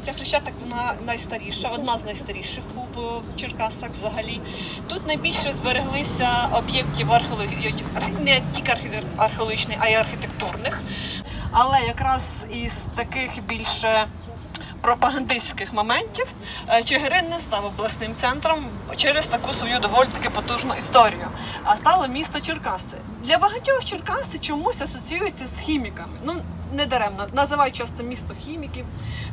вулиця Хрещатик вона найстаріша, одна з найстаріших в Черкасах взагалі. Тут найбільше збереглися об'єктів археологічних, не тільки археологічних, а й архітектурних. Але якраз із таких більше пропагандистських моментів е, Чигирин не став обласним центром через таку свою доволі таки потужну історію, а стало місто Черкаси. Для багатьох Черкаси чомусь асоціюються з хіміками. Ну не даремно називають часто місто хіміків.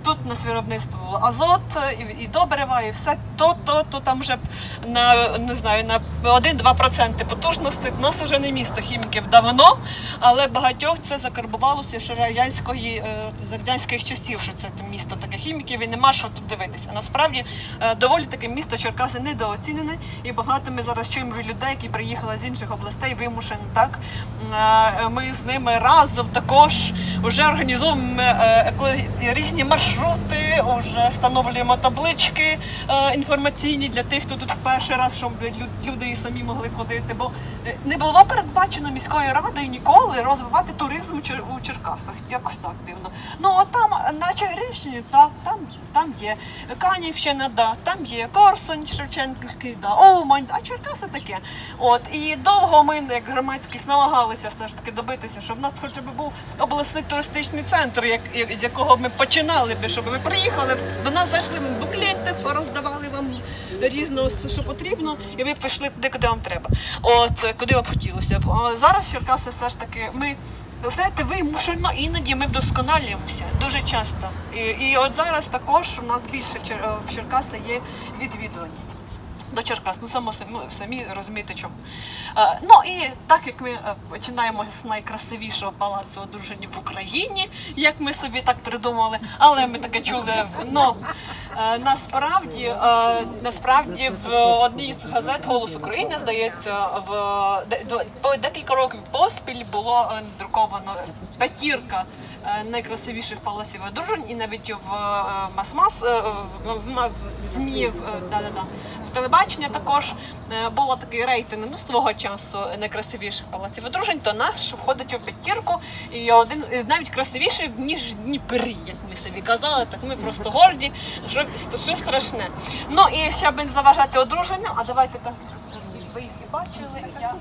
Тут на виробництво азот і, добрива, і все то, то, то там вже на не знаю на 1-2% потужності. У нас вже не місто хіміків давно, але багатьох це закарбувалося ще радянської е, з радянських часів, що це місто таке хіміків і нема що тут дивитися. Насправді е, доволі таке місто Черкаси недооцінене, і багато ми зараз чуємо людей, які приїхали з інших областей, вимушені так. Е, Ми з ними разом також вже організовуємо е, різні маршрути, вже встановлюємо таблички е, інформаційні для тих, хто тут в перший раз, щоб лю- люди і самі могли ходити. Бо не було передбачено міською радою ніколи розвивати туризм у Черкасах. Якось так дивно. Ну а там на Чигирищині, та там, там є Канівщина, да, там є Корсунь, Шевченківський, да, Умань, а Черкаси таке. От і довго ми, як громадськість, намагалися все ж таки добитися, щоб в нас хоча б був обласний туристичний центр, як, з якого ми починали би, щоб ви приїхали, до нас зайшли ми буклети, пороздавали вам різного, що потрібно, і ви пішли туди, куди вам треба. От куди вам хотілося б. Зараз Черкаси все ж таки ми. Знаєте, вимушено іноді ми вдосконалюємося дуже часто. І, і от зараз також у нас більше в Черкаси є відвідуваність. До Черкас, ну само самі, самі розумієте чому. Е, ну і так як ми е, починаємо з найкрасивішого палацу одружені в Україні, як ми собі так придумали, але ми таке чули. Ну е, насправді, е, насправді в одній з газет Голос України здається, в де- декілька років поспіль було е, друковано п'ятірка е, найкрасивіших палаців одружень, і навіть в мас-мас е, в, в, в ЗМІ, в, е, да-да-да, в телебачення також е, було такий рейтинг ну, свого часу найкрасивіших палаців одружень, то наш входить у п'ятірку і один і навіть красивіший ніж Дніпрі, як ми собі казали. Так ми просто горді, що, що страшне. Ну і щоб не заважати одруженню, а давайте так ви їх і бачили. Я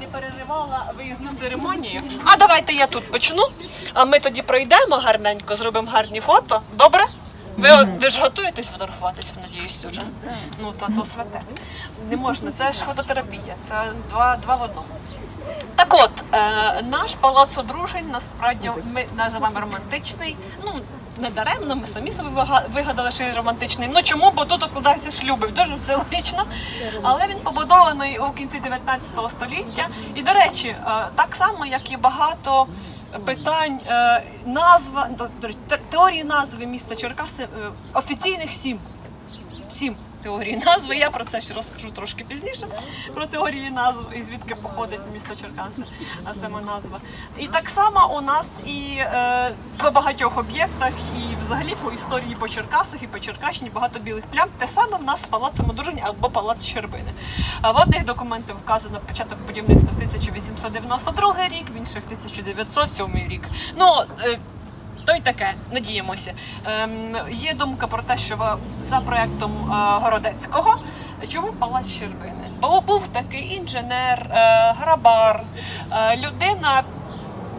не переривала виїзну церемонію. А давайте я тут почну. А ми тоді пройдемо гарненько, зробимо гарні фото. Добре? Ви, ви ж готуєтесь фотографуватися, надіюсь, дуже. Ну, то, то святе. Не можна, це ж фототерапія, це два, два в одному. Так от, е, наш палац одружень насправді ми називаємо романтичний. Ну, не даремно, ми самі вига- вигадали, що він романтичний. Ну чому? Бо тут укладаються шлюби, дуже все логічно. Але він побудований у кінці 19 століття. І, до речі, е, так само, як і багато питань, е, назва, до- теорії назви міста Черкаси е, офіційних сім. Сім теорій назви. Я про це ще розкажу трошки пізніше. Про теорії назв і звідки походить місто Черкаси, а сама назва. І так само у нас і е, по багатьох об'єктах, і взагалі по історії по Черкасах і по Черкащині багато білих плям. Те саме в нас з палацем одружень або палац Щербини. В одних документах вказано початок будівництва 1892 рік, в інших 1907 рік. Ну, е, то й таке, надіємося. Ем, є думка про те, що за проектом е, Городецького. Чому палац Щербини? Бо був такий інженер, е, грабар, е, людина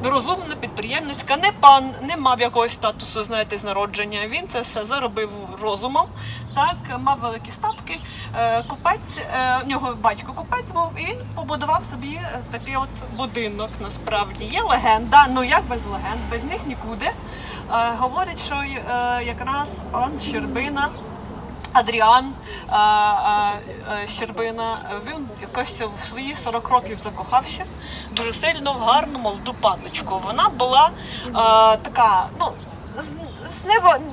розумна, підприємницька, не пан, не мав якогось статусу, знаєте, з народження. Він це все заробив розумом. Так, мав великі статки. Е, Купець, е, в нього батько купець був, і побудував собі е, такий от будинок. Насправді є легенда. Ну як без легенд, без них нікуди. Е, Говорять, що е, якраз пан Щербина. Адріан е, е, е, Щербина, е, він якось в свої 40 років закохався дуже сильно в гарну молоду панночку. Вона була е, така, ну. З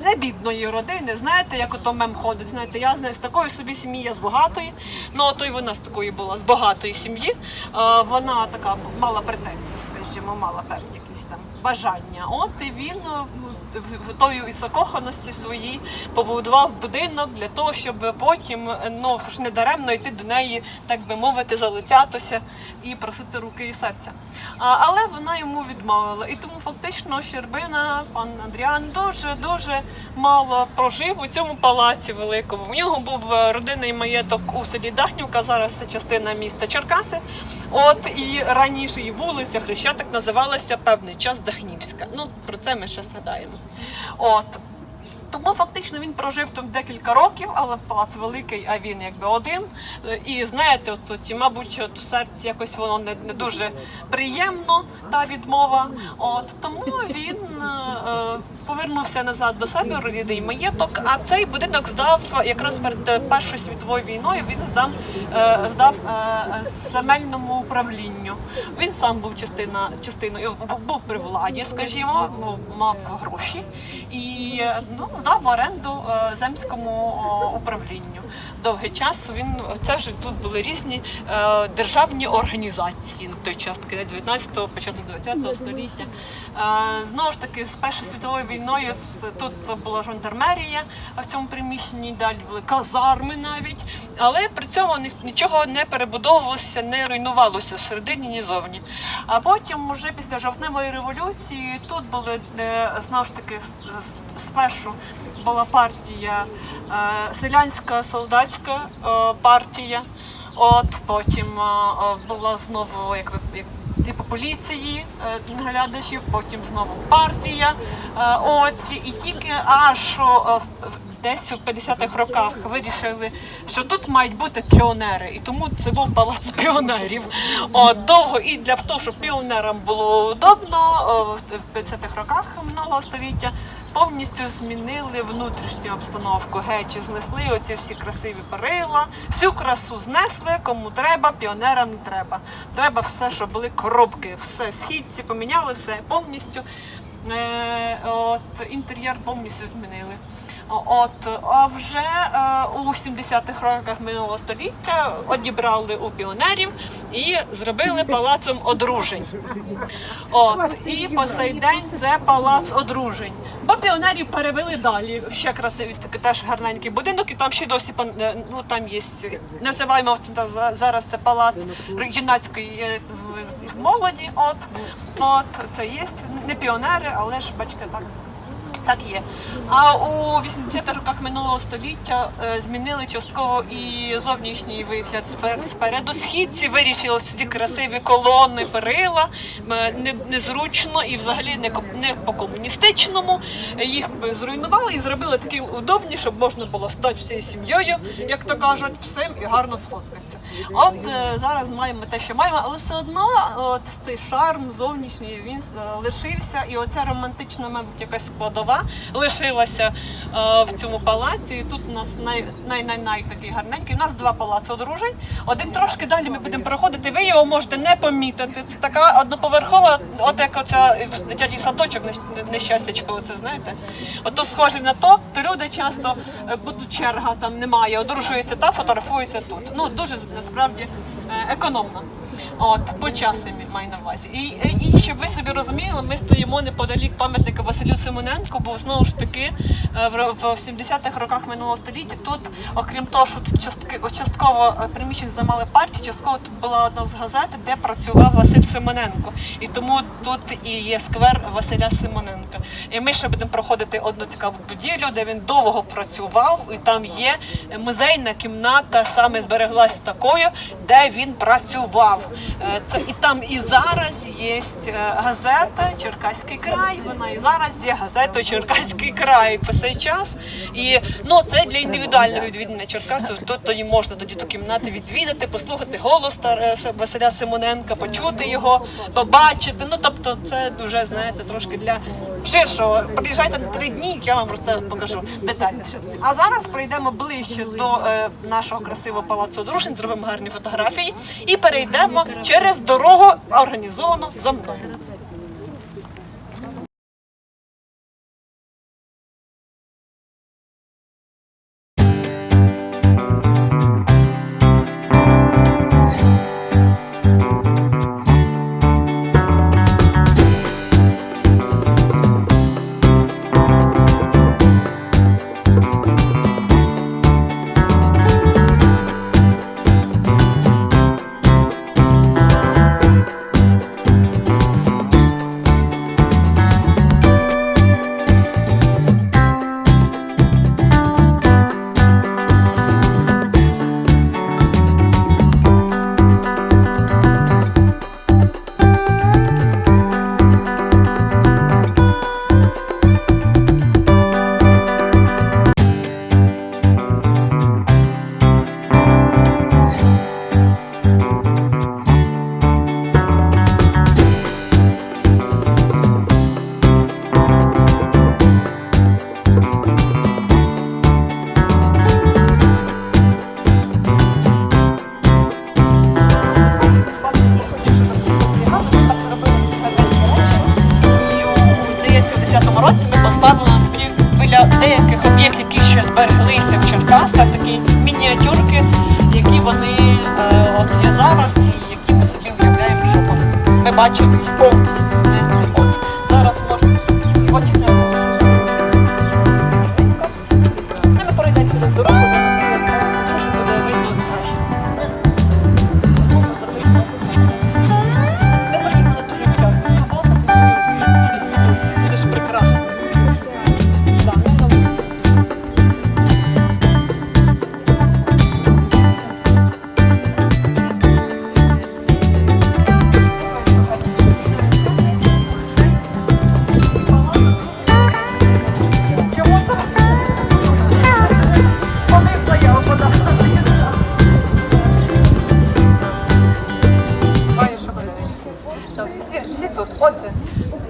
не бідної родини, знаєте, як ото мем ходить. Знаєте, я з з такої собі сім'ї, я з багатої. Ну то й вона з такої була, з багатої сім'ї. Е, вона така мала претензії, скажімо, мала певні бажання. От і він е, в тої і закоханості своїй побудував будинок для того, щоб потім е, ну все ж не даремно йти до неї, так би мовити, залицятися і просити руки і серця. А, але вона йому відмовила. І тому фактично Щербина, пан Андріан, дуже дуже мало прожив у цьому палаці великому. В нього був е, родинний маєток у селі Дахнівка, зараз це частина міста Черкаси. От і раніше і вулиця Хрещатик називалася певний час Дахнівська. Ну про це ми ще згадаємо. От. Тому фактично він прожив тут декілька років, але палац великий, а він якби один. І знаєте, от, от, мабуть, от в серці якось воно не, не дуже приємно, та відмова. От тому він е, повернувся назад до себе, родинний маєток. А цей будинок здав якраз перед е, Першою світовою війною. Він здав, е, здав е, земельному управлінню. Він сам був частина частиною, був- при владі, скажімо, ну, мав гроші і ну, здав в оренду земському управлінню. Довгий час він це вже тут були різні е, державні організації на той час, кінець 19-го, початок 20-го століття. Е, знову ж таки, з Першою світовою війною тут була жандармерія в цьому приміщенні, далі були казарми навіть, але при цьому нічого не перебудовувалося, не руйнувалося всередині, ні зовні. А потім, вже після жовтневої революції, тут були е, знову ж таки спершу була партія селянська солдатська е, партія. От потім е, е, була знову як типу поліції е, наглядачів, потім знову партія. Е, От і тільки аж е, десь у 50-х роках вирішили, що тут мають бути піонери, і тому це був палац піонерів. От довго і для того, щоб піонерам було удобно, в 50-х роках минулого століття повністю змінили внутрішню обстановку. Геть знесли оці всі красиві перила, всю красу знесли, кому треба, піонерам не треба. Треба все, щоб були коробки, все східці поміняли, все повністю. Е, от, інтер'єр повністю змінили. От, а вже е, у 70-х роках минулого століття одібрали у піонерів і зробили палацом одружень. От, і по сей день це палац одружень. Бо піонерів перевели далі. Ще красивий такий теж гарненький будинок, і там ще досі е, ну там є називаємо це зараз це палац юнацької е, молоді. От, от це є не піонери, але ж бачите так. Так є. А у 80-х роках минулого століття е, змінили частково і зовнішній вигляд спереду. Східці вирішили ці красиві колони, перила е, незручно і взагалі не по комуністичному. Їх зруйнували і зробили такі удобні, щоб можна було стати всією сім'єю, як то кажуть, всім і гарно сфоткатися. От е, зараз маємо те, що маємо, але все одно от цей шарм зовнішній він е, лишився, і оця романтична, мабуть, якась складова лишилася е, в цьому палаці. І тут у нас най, най, най, най такий гарненький. У нас два палаци одружень. Один трошки далі ми будемо проходити. Ви його можете не помітити. Це така одноповерхова, от як оця дитячий садочок нещ- нещастячко, оце знаєте. Ото схоже на то, то люди часто будуть черга там немає, одружуються та фотографуються тут. Ну дуже насправді е, економно. От по часу маю на увазі. І, і, і щоб ви собі розуміли, ми стоїмо неподалік пам'ятника Василю Симоненку, бо знову ж таки е, в, в 70-х роках минулого століття тут, окрім того, що тут частки, частково е, приміщень займали партії, частково тут була одна з газет, де працював Василь Симоненко. І тому тут і є сквер Василя Симоненка. І ми ще будемо проходити одну цікаву будівлю, де він довго працював, і там є музейна кімната, саме збереглась такою, де він працював. Е, Це і там і зараз є е, газета Черкаський край. Вона і зараз є газета Черкаський край по цей час. І ну це для індивідуального відвідування Черкасів. Тут тоді можна тоді ту кімнату відвідати, послухати голос е, Василя Симоненка, почути його, побачити. Ну тобто, це дуже знаєте трошки для ширшого. Приїжджайте на три дні, я вам просто покажу детальніше. А зараз пройдемо ближче до е, нашого красивого палацу дружин, зробимо гарні фотографії і перейдемо через дорогу організовано за мною.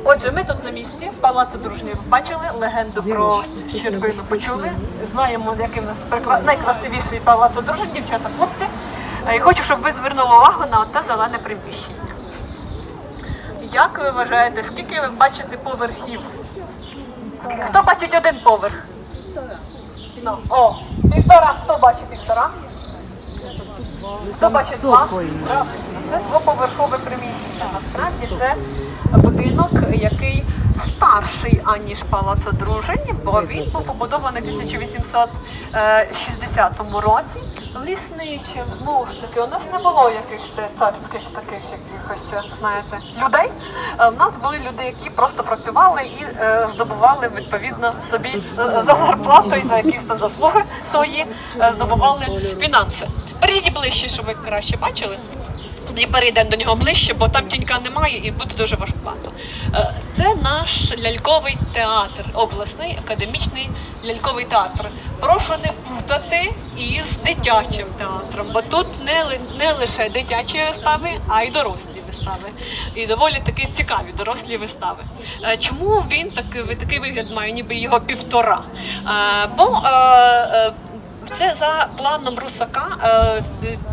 Отже, ми тут на місці, палацу дружнів бачили, легенду про Щербину почули. Знаємо, який в нас прикла... найкрасивіший палац дружин, дівчата, хлопці. Е, І хочу, щоб ви звернули увагу на те зелене приміщення. Як ви вважаєте, скільки ви бачите поверхів? Хто бачить один поверх? Ну, о, півтора. Хто бачить півтора? Хто бачить план? Це двоповерхове приміщення. Насправді це будинок, який старший аніж палац одружень, бо він був побудований у 1860 році. Лісничим, знову ж таки, у нас не було якихось царських таких якихось, знаєте, людей. Е, У нас були люди, які просто працювали і е, здобували відповідно собі е, за зарплату і за якісь там заслуги свої е, здобували фінанси. Перейдіть ближче, щоб ви краще бачили. І перейдемо до нього ближче, бо там тінька немає і буде дуже важкувато. Е, Це наш ляльковий театр, обласний академічний ляльковий театр. Прошу не плутати із дитячим театром, бо тут не, не лише дитячі вистави, а й дорослі вистави. І доволі таки цікаві дорослі вистави. Е, Чому він так, такий вигляд має, ніби його півтора? Е, Бо це за планом Русака е,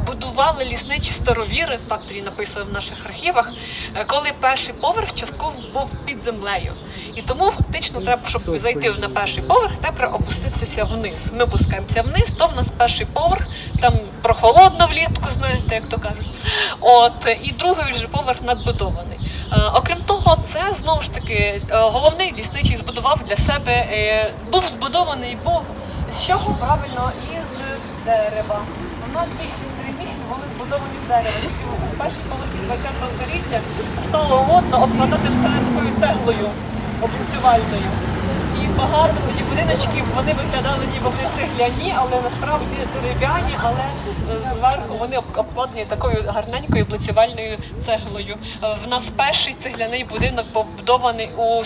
будували лісничі старовіри, так тоді написано в наших архівах, е, коли перший поверх частково був під землею. І тому фактично треба, щоб зайти на перший поверх, треба опуститися вниз. Ми опускаємося вниз, то в нас перший поверх, там прохолодно влітку, знаєте, як то кажуть. От і другий вже поверх надбудований. Е, Окрім того, це знову ж таки головний лісничий збудував для себе, був збудований був з чого правильно із дерева. У нас більшість приміщень були збудовані з дерева. У першій половині 20-го століття стало модно обкладати все такою цеглою облицювальною. І багато тоді будиночків вони виглядали ніби вони цегляні, але насправді дерев'яні, але е, зверху вони обкладені такою гарненькою облицювальною цеглою. Е, В нас перший цегляний будинок побудований у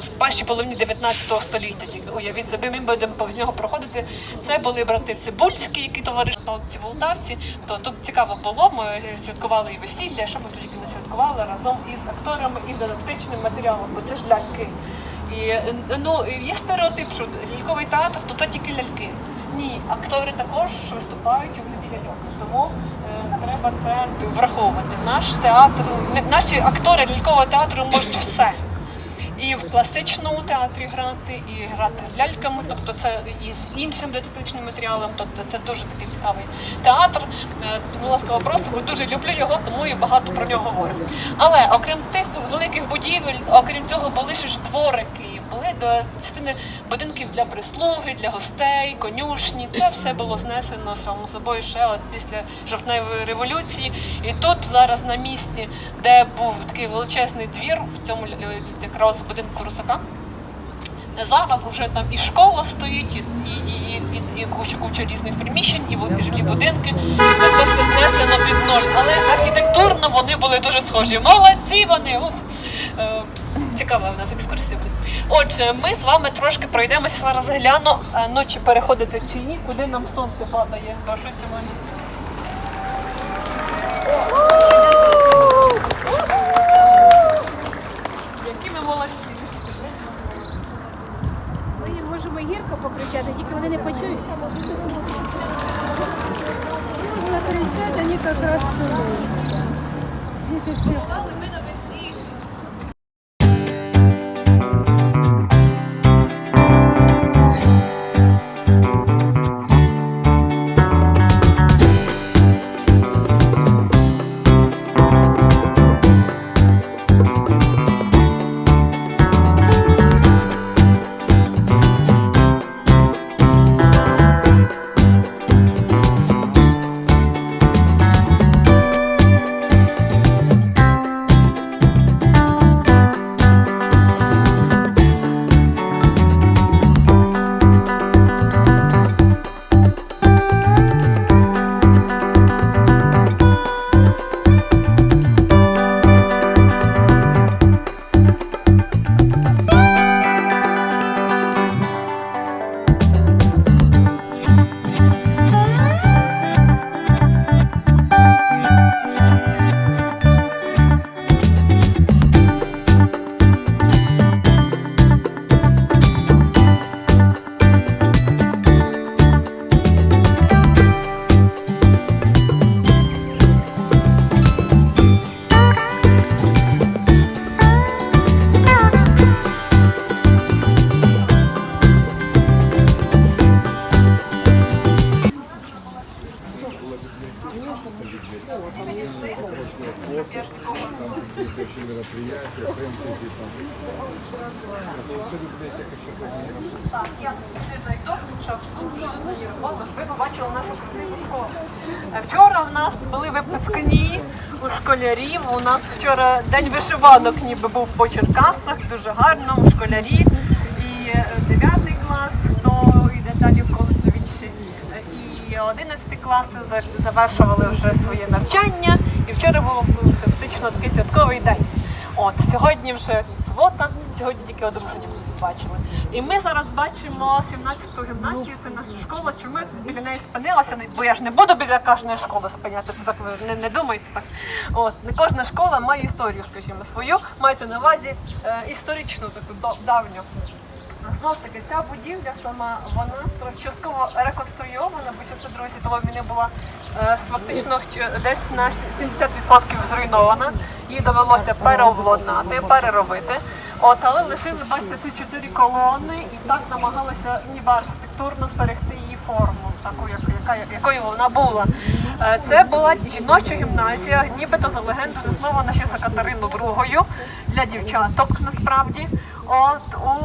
в першій половині 19 століття. Уявіть собі, ми будемо повз нього проходити. Це були брати Цибульські, які товаришували ці волтавці. То тут цікаво було. Ми святкували і весілля, що ми тоді не святкували разом із акторами і дидактичним матеріалом, бо це ж ляльки. І ну є стереотип, що ляльковий театр то, то тільки ляльки. Ні, актори також виступають у вигляді ляльок. Тому е, треба це враховувати. Наш театр, наші актори лялькового театру можуть все і в класичному театрі грати, і грати з ляльками, тобто це і з іншим дидактичним матеріалом. Тобто це дуже такий цікавий театр. Е, Тому ласкаво просимо, дуже люблю його, тому і багато про нього говорю. Але окрім тих великих будівель, окрім цього, були ще ж дворики. Були до частини будинків для прислуги, для гостей, конюшні. Це все було знесено само собою ще от після жовтневої революції. І тут зараз на місці, де був такий величезний двір, в цьому якраз будинку Русака. Зараз вже там і школа стоїть, і, і, і, і, і куча, куча різних приміщень, і жилі будинки. Це все знесено під ноль. Але архітектурно вони були дуже схожі. Молодці вони! Ух! Цікава в нас екскурсія. Отже, ми з вами трошки пройдемося. Зараз гляну, е, ночі переходити чи ні, куди нам сонце падає. Бо що сьогодні. Música Так, я сюди зайду, щоб ви побачили нашу красиву. Е, Вчора в нас були випускні у школярів. У нас вчора день вишиванок ніби був по Черкасах, дуже гарно, у школярі. І е, 9 клас, хто йде далі в коледж інші, е, і 11 класи завершували вже своє навчання. І вчора був фактично такий святковий день. От сьогодні вже субота, сьогодні тільки одруження бачили. І ми зараз бачимо 17-ту гімназію, це наша школа. Чому ми біля неї спинилася? Бо я ж не буду біля кожної школи спинятися, так ви не, не думайте так. От не кожна школа має історію, скажімо, свою, мається на увазі е, історичну таку давню. Знову таки, ця будівля сама вона частково реконструйована, бо часу Другої світової війни була е, фактично десь на 70% зруйнована. Її довелося переобладнати, переробити. От, але лишили, бачите, ці чотири колони і так намагалися ніби архітектурно зберегти її форму, таку, як, яка, якою вона була. Е, Це була жіноча гімназія, нібито за легенду заснована ще за Катерину II для дівчаток насправді. От у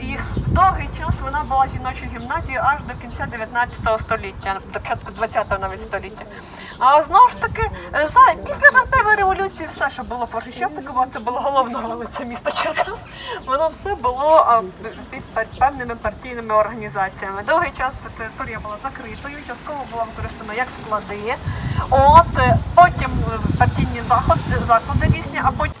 і довгий час вона була жіночою гімназією аж до кінця 19 століття, до початку 20-го навіть століття. А знову ж таки, е, за після жовтневої революції все, що було по Хрещатику, це було головна вулиця міста Черкас. Воно все було під певними партійними організаціями. Довгий час територія була закритою, частково була використана як склади. От е, потім е, партійні заходи, заклади різні, а потім.